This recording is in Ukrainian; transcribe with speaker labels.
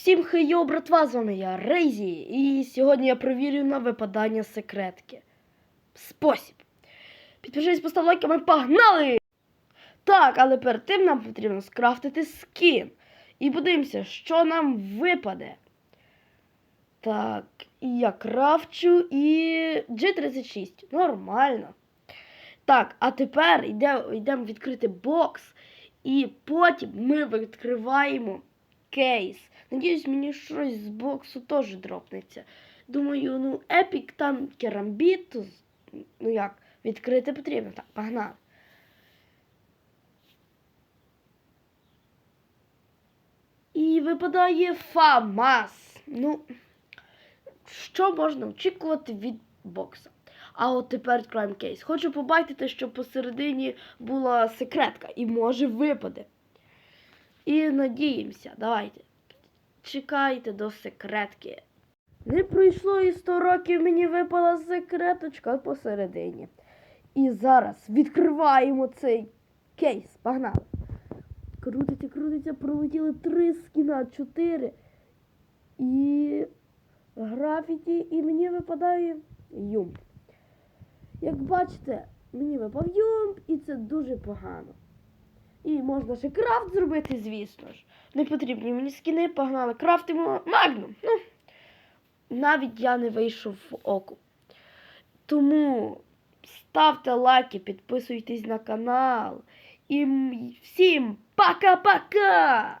Speaker 1: Всім хейо, братва, з вами я, Рейзі, і сьогодні я провірю на випадання секретки. Спосіб. Підпишись, постав лайк, ми погнали! Так, але перед тим нам потрібно скрафтити скін. І подивимося, що нам випаде. Так, я крафчу і G36. Нормально. Так, а тепер йде, йдемо відкрити бокс. І потім ми відкриваємо кейс. Надіюсь, мені щось з боксу теж дропнеться. Думаю, ну, епік там керамбіт, ну як, відкрити потрібно. Так, погнали. І випадає ФАМАС. Ну, що можна очікувати від бокса? А от тепер відкриваємо кейс. Хочу побачити, що посередині була секретка і може випаде. І надіємося, давайте. Чекайте до секретки. Не пройшло і 100 років мені випала секреточка посередині. І зараз відкриваємо цей кейс. Погнали. Крутиться, крутиться, пролетіли три скіна, чотири. І графіті, і мені випадає юмп. Як бачите, мені випав юмп, і це дуже погано. І можна ще крафт зробити, звісно ж. Не потрібні мені скіни, погнали. Крафтимо магнум. Ну, навіть я не вийшов в оку. Тому ставте лайки, підписуйтесь на канал. І всім пока-пока!